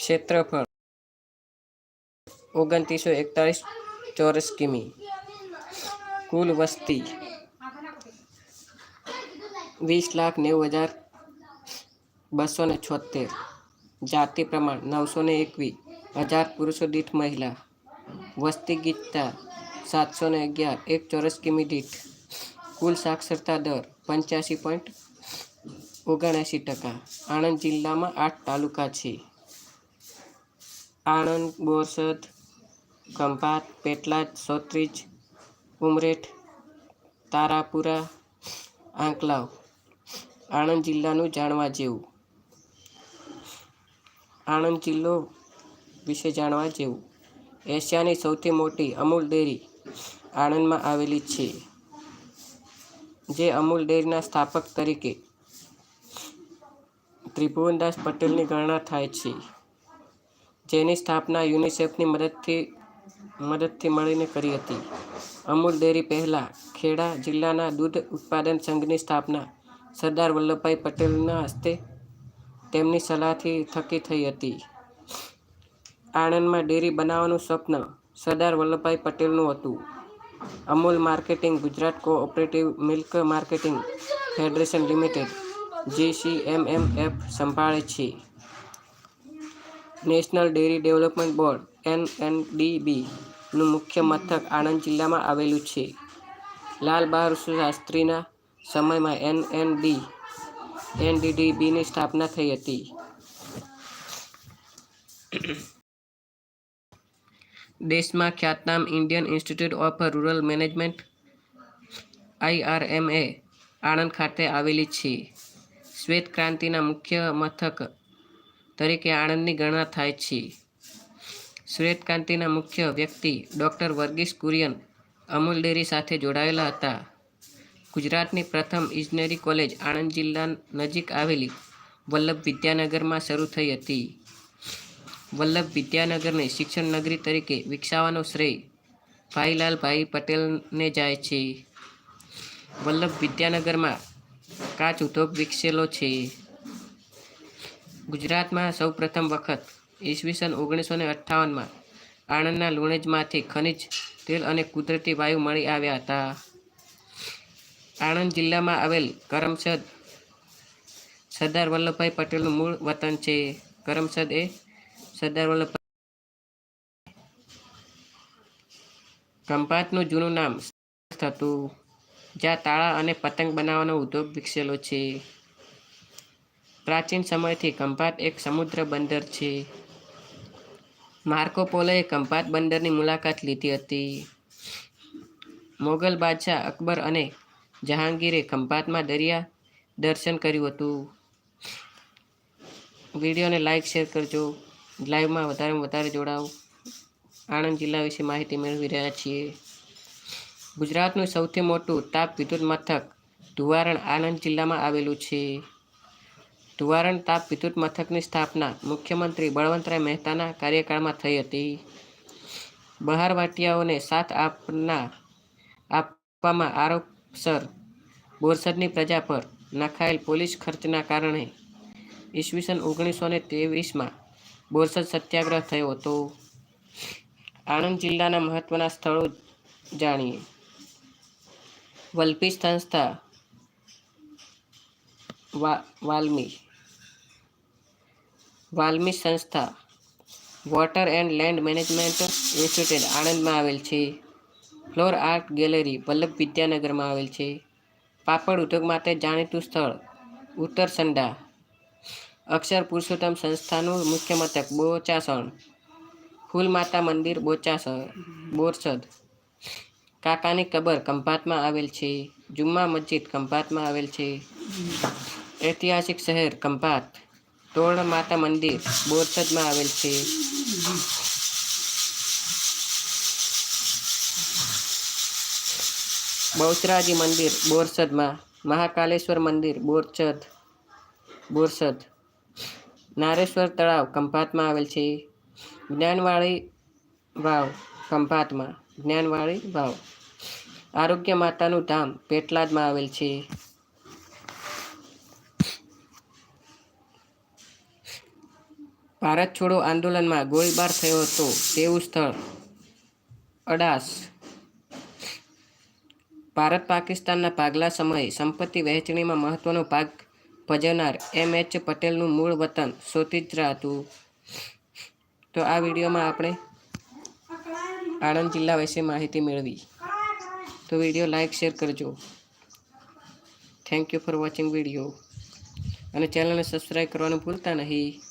ક્ષેત્રફળ ઓગણત્રીસો એકતાલીસ ચોરસ કિમી. કુલ વસ્તી વીસ લાખ નેવું હજાર બસો ને છોતેર જાતિ પ્રમાણ નવસો ને એકવીસ હજાર પુરુષો દીઠ મહિલા. વસ્તી ગીતતા સાતસો ને અગિયાર. એક ચોરસ કિમી દીઠ. કુલ સાક્ષરતા દર પંચ્યાસી પોઈન્ટ ઓગણએંસી ટકા. આણંદ જિલ્લામાં આઠ તાલુકા છે. આણંદ, બોરસદ ખંભાત પેટલાદ, સોત્રીજ, ઉમરેઠ, તારાપુરા, આંકલાવ આણંદ જિલ્લાનું જાણવા જેવું. આણંદ જિલ્લો વિશે જાણવા જેવું. એશિયાની સૌથી મોટી અમૂલ ડેરી આણંદમાં આવેલી છે, જે અમૂલ ડેરીના સ્થાપક તરીકે ત્રિભુવનદાસ પટેલની ગણના થાય છે. જેની સ્થાપના યુનિસેફની મદદથી મદદથી મળીને કરી હતી. અમૂલ ડેરી પહેલાં ખેડા જિલ્લાના દૂધ ઉત્પાદન સંઘની સ્થાપના. સરદાર વલ્લભભાઈ પટેલના હસ્તે તેમની સલાહથી થકી થઈ હતી. આણંદમાં ડેરી બનાવવાનું સ્વપ્ન સરદાર વલ્લભભાઈ પટેલનું હતું. Amul marketing, Gujarat cooperative milk marketing federation limited, GCMMF સંભાળે છે. નેશનલ ડેરી ડેવલપમેન્ટ બોર્ડ એનએનડીબીનું મુખ્ય મથક આણંદ જિલ્લામાં આવેલું છે. લાલ બહાદુર શાસ્ત્રીના સમયમાં એનએનડી એનડીડીબીની સ્થાપના થઈ હતી. દેશમાં ખ્યાતનામ Indian institute of rural management IRMA Anand ખાતે આવેલી છે. શ્વેત ક્રાંતિના મુખ્ય મથક તરીકે આણંદની ગણના થાય છે. શ્વેતક્રાંતિના મુખ્ય વ્યક્તિ ડૉક્ટર વર્ગીસ કુરિયન અમૂલ ડેરી સાથે જોડાયેલા હતા. ગુજરાતની પ્રથમ ઇજનેરી કોલેજ આણંદ જિલ્લા નજીક આવેલી વલ્લભ વિદ્યાનગરમાં શરૂ થઈ હતી. વલ્લભ વિદ્યાનગરને શિક્ષણ નગરી તરીકે વિકસાવવાનો શ્રેય ભાઈલાલભાઈ પટેલને જાય છે. વલ્લભ વિદ્યાનગરમાં કાચ ઉદ્યોગ વિકસેલો છે. ગુજરાતમાં સૌ પ્રથમ વખત ઈસવીસન ઓગણીસો ને અઠ્ઠાવનમાં આણંદના લુણેજમાંથી ખનિજ, તેલ અને કુદરતી વાયુ મળી આવ્યા હતા. આણંદ જિલ્લામાં આવેલ કરમસદ સરદાર વલ્લભભાઈ પટેલનું મૂળ વતન છે. કરમસદ એ સરદાર વલ્લભભાઈ ખંભાતનું જૂનું નામ હતું જ્યાં તાળા અને પતંગ બનાવવાનો ઉદ્યોગ વિકસેલો છે. પ્રાચીન સમયથી ખંભાત એક સમુદ્ર બંદર છે. માર્કો પોલોએ ખંભાત બંદરની મુલાકાત લીધી હતી. મોગલ બાદશાહ અકબર અને જહાંગીરે ખંભાતમાં દરિયા દર્શન કર્યું હતું. વિડીયોને લાઇક શેર કરજો. લાઈવમાં વધારેમાં વધારે જોડાઓ. આણંદ જિલ્લા વિશે માહિતી મેળવી રહ્યા છીએ. ગુજરાતનું સૌથી મોટું તાપ વિદ્યુત મથક ધુવારણ આણંદ જિલ્લામાં આવેલું છે. ધુવારણ તાપ વિદ્યુત મથકની સ્થાપના મુખ્યમંત્રી બળવંતરાય મહેતાના કાર્યકાળમાં થઈ હતી. બહારવાટિયાઓને સાથ આપના આપવામાં આરોપસર બોરસદની પ્રજા પર નખાયેલ પોલીસ ખર્ચના કારણે ઈસવીસન ઓગણીસો ને ત્રેવીસમાં બોરસદ સત્યાગ્રહ થયો હતો. આણંદ જિલ્લાના મહત્વના સ્થળો જાણીએ. વલપી સંસ્થા વાલ્મી વાલ્મી સંસ્થા, water and land management institute આણંદમાં આવેલ છે. ફ્લોર આર્ટ ગેલેરી વલ્લભ વિદ્યાનગરમાં આવેલ છે. પાપડ ઉદ્યોગ માટે જાણીતું સ્થળ ઉત્તરસંડા અક્ષર પુરુષોત્તમ સંસ્થાનું મુખ્ય મથક, બોચાસણ. ફૂલ માતા મંદિર, બોચાસણ, બોરસદ. કાકાની કબર ખંભાતમાં આવેલ છે. જુમ્મા મસ્જિદ ખંભાતમાં આવેલ છે. ઐતિહાસિક શહેર ખંભાત. તોરણ માતા મંદિર, બોરસદમાં આવેલ છે. બહુચરાજી મંદિર, બોરસદમાં. મહાકાલેશ્વર મંદિર બોરસદ બોરસદ. નારેશ્વર તળાવ, ખંભાતમાં આવેલ છે. જ્ઞાનવાળી વાવ, ખંભાતમાં. જ્ઞાનવાળી વાવ. આરોગ્ય માતાનું ધામ, પેટલાદમાં આવેલ છે. ભારત છોડો આંદોલનમાં ગોળીબાર થયો હતો. તેવું સ્થળ. અડાસ. ભારત પાકિસ્તાનના ભાગલા સમયે સંપત્તિ વહેંચણીમાં મહત્વનો ભાગ ભજવનાર એમ એચ પટેલનું મૂળ વતન સોતિત્રા હતું. તો આ વિડીયોમાં આપણે આણંદ જિલ્લા વિશે માહિતી મેળવી. તો વીડિયો લાઈક, શેર કરજો. Thank you for watching video અને ચેનલને સબસ્ક્રાઈબ કરવાનું ભૂલતા નહીં.